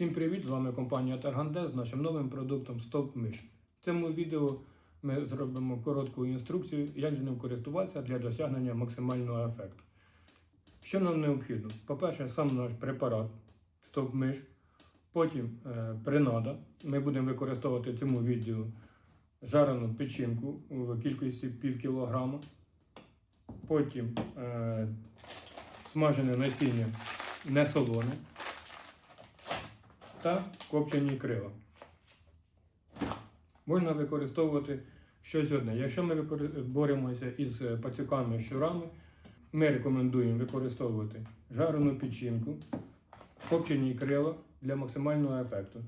Всім привіт! З вами компанія Тарганде з нашим новим продуктом Стоп Миш. В цьому відео ми зробимо коротку інструкцію, як з ним користуватися для досягнення максимального ефекту. Що нам необхідно? По-перше, сам наш препарат Стоп Миш, потім е, принада. Ми будемо використовувати в цьому відео жарену печінку в кількості пів кілограма. Потім е, смажене насіння не солоне та копчені крила. Можна використовувати щось одне. Якщо ми боремося із е, пацюками щурами, ми рекомендуємо використовувати жарену печінку, копчені крила для максимального ефекту.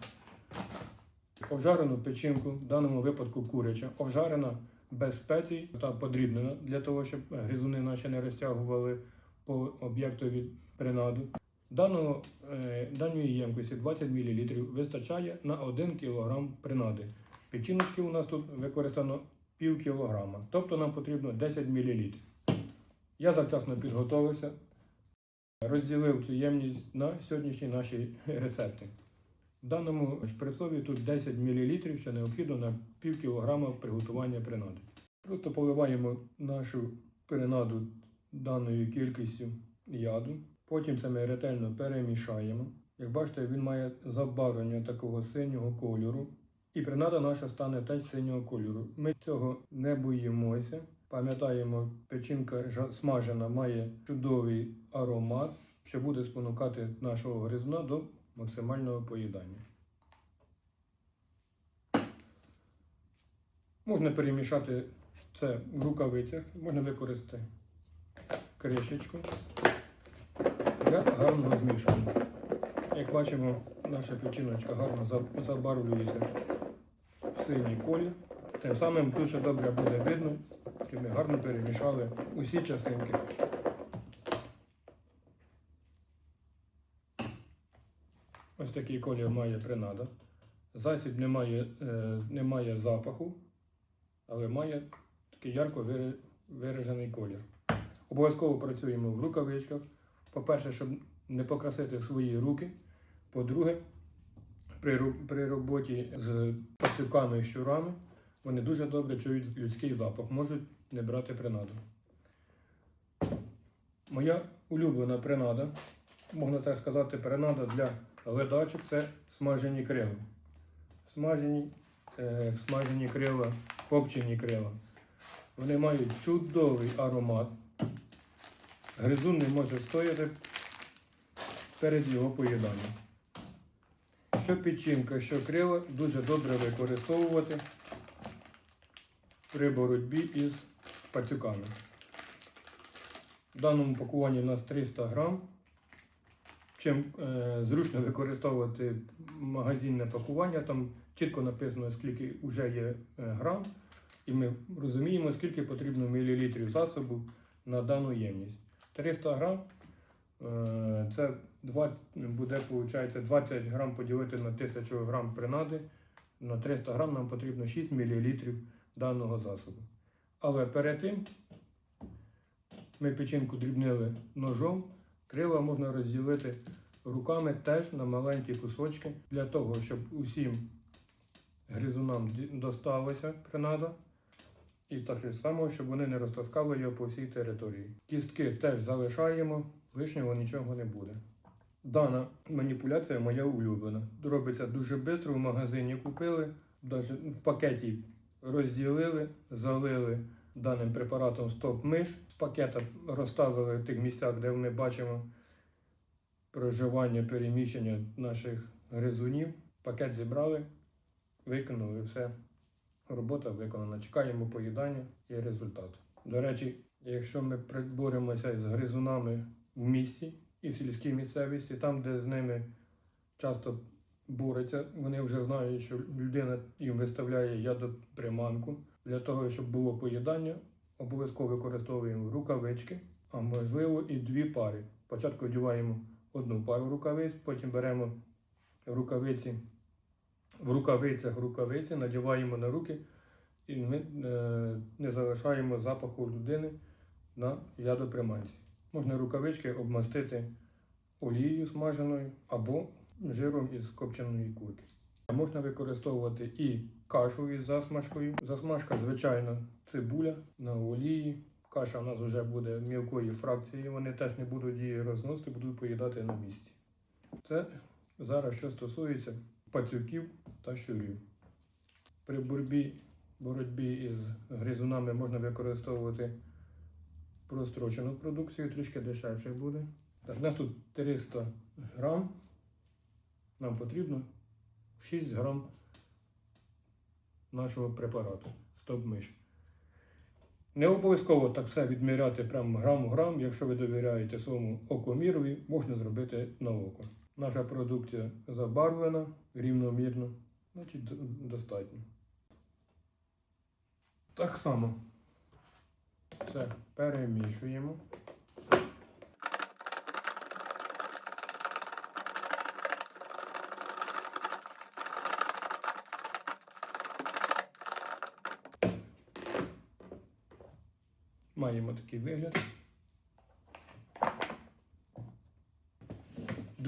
Обжарену печінку, в даному випадку куряча, обжарена без спецій та подрібнена для того, щоб гризуни наші не розтягували по об'єктові принаду. Даного, е, даної ємкості 20 мл вистачає на 1 кг принади. Печіночки у нас тут використано пів кілограма, тобто нам потрібно 10 мл. Я завчасно підготовився, розділив цю ємність на сьогоднішні наші рецепти. В даному шприцові тут 10 мл, що необхідно на пів кілограма приготування принади. Просто поливаємо нашу принаду даною кількістю яду. Потім це ми ретельно перемішаємо. Як бачите, він має забарвлення такого синього кольору. І принада наша стане теж синього кольору. Ми цього не боїмося. Пам'ятаємо, печінка смажена має чудовий аромат, що буде спонукати нашого гризуна до максимального поїдання. Можна перемішати це в рукавицях, можна використати кришечку для гарного змішування. Як бачимо, наша печіночка гарно за- забарвлюється в синій колір. Тим самим дуже добре буде видно, що ми гарно перемішали усі частинки. Ось такий колір має принада. Засіб не має, е, не має запаху, але має такий ярко виражений колір. Обов'язково працюємо в рукавичках. По-перше, щоб не покрасити свої руки. По-друге, при, при роботі з пацюками і щурами вони дуже добре чують людський запах, можуть не брати принаду. Моя улюблена принада, можна так сказати, принада для ледачок це смажені крила. Смажені, е, смажені крила, копчені крила. Вони мають чудовий аромат. Гризун не може стояти перед його поїданням. Що печінка, що крила дуже добре використовувати при боротьбі із пацюками. В даному пакуванні у нас 300 грам. Чим е, зручно використовувати магазинне пакування, там чітко написано, скільки вже є е, грам, і ми розуміємо, скільки потрібно мілілітрів засобу на дану ємність. 300 грам е, це 20, буде виходить, 20 грам поділити на 1000 грам принади. На 300 грам нам потрібно 6 мл даного засобу. Але перед тим ми печінку дрібнили ножом, крила можна розділити руками теж на маленькі кусочки для того, щоб усім гризунам досталася принада. І так само, щоб вони не розтаскали його по всій території. Кістки теж залишаємо, лишнього нічого не буде. Дана маніпуляція моя улюблена. Робиться дуже швидко, в магазині купили, даже в пакеті розділили, залили даним препаратом стоп-миш. З пакета розставили в тих місцях, де ми бачимо проживання, переміщення наших гризунів. Пакет зібрали, викинули все. Робота виконана. Чекаємо поїдання і результат. До речі, якщо ми при- боремося з гризунами в місті і в сільській місцевості, там, де з ними часто борються, вони вже знають, що людина їм виставляє ядоприманку. Для того, щоб було поїдання, обов'язково використовуємо рукавички, а можливо і дві пари. Спочатку одягаємо одну пару рукавиць, потім беремо рукавиці в рукавицях рукавиці, надіваємо на руки і ми е, не залишаємо запаху людини на ядоприманці. Можна рукавички обмастити олією смаженою або жиром із копченої курки. Можна використовувати і кашу із засмажкою. Засмажка, звичайно, цибуля на олії. Каша в нас вже буде мілкої фракції, вони теж не будуть її розносити, будуть поїдати на місці. Це зараз що стосується пацюків та щурів. При боротьбі, боротьбі із гризунами можна використовувати прострочену продукцію, трішки дешевше буде. Так, у нас тут 300 грам. Нам потрібно 6 грам нашого препарату стоп-миш. Не обов'язково так все відміряти прямо грам в грам. Якщо ви довіряєте своєму окомірові, можна зробити на око. Наша продукція забарвлена рівномірно, значить достатньо. Так само все перемішуємо. Маємо такий вигляд.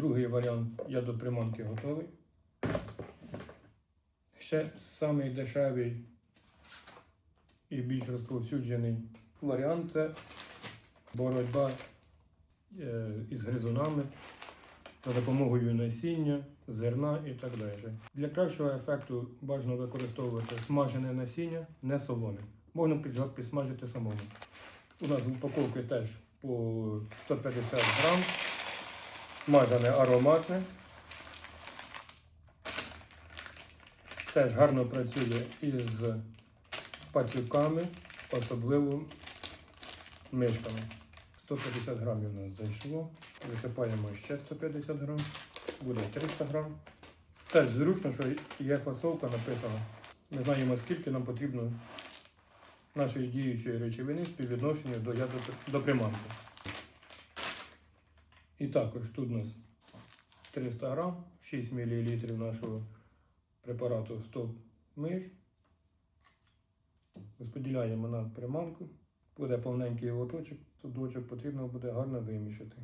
Другий варіант ядоприманки готовий. Ще самий дешевий і більш розповсюджений варіант це боротьба е, із гризунами за допомогою насіння, зерна і так далі. Для кращого ефекту бажано використовувати смажене насіння, не солоне. Можна підсмажити самому. У нас в упаковці теж по 150 грам. Смажене ароматне. Теж гарно працює із пацюками, особливо мишками. 150 грамів у нас зайшло. Висипаємо ще 150 грам. Буде 300 грам. Теж зручно, що є фасовка написана. Ми знаємо, скільки нам потрібно нашої діючої речовини співвідношення до, до приманки. І також тут у нас 300 грам, 6 мл нашого препарату стоп миш. Розподіляємо на приманку. Буде повненький лоточок, судочок потрібно буде гарно вимішати.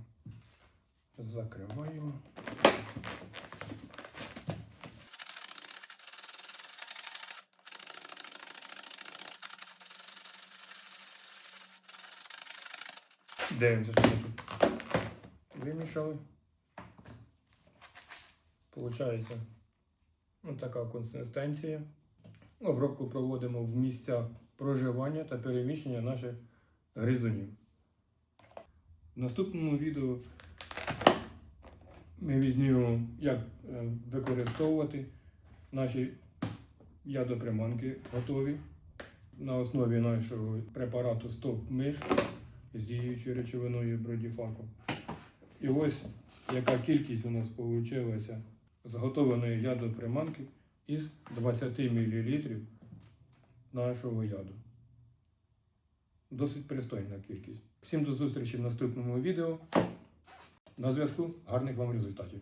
Закриваємо. Дивимося, що вимішали. Получається така консистенція. Обробку проводимо в місця проживання та переміщення наших гризунів. В наступному відео ми візьмемо, як е, використовувати наші ядоприманки готові на основі нашого препарату стоп миш з діючою речовиною бродіфаку. І ось яка кількість у нас вийшла зготованої ядоприманки із 20 мл нашого яду. Досить пристойна кількість. Всім до зустрічі в наступному відео. На зв'язку гарних вам результатів.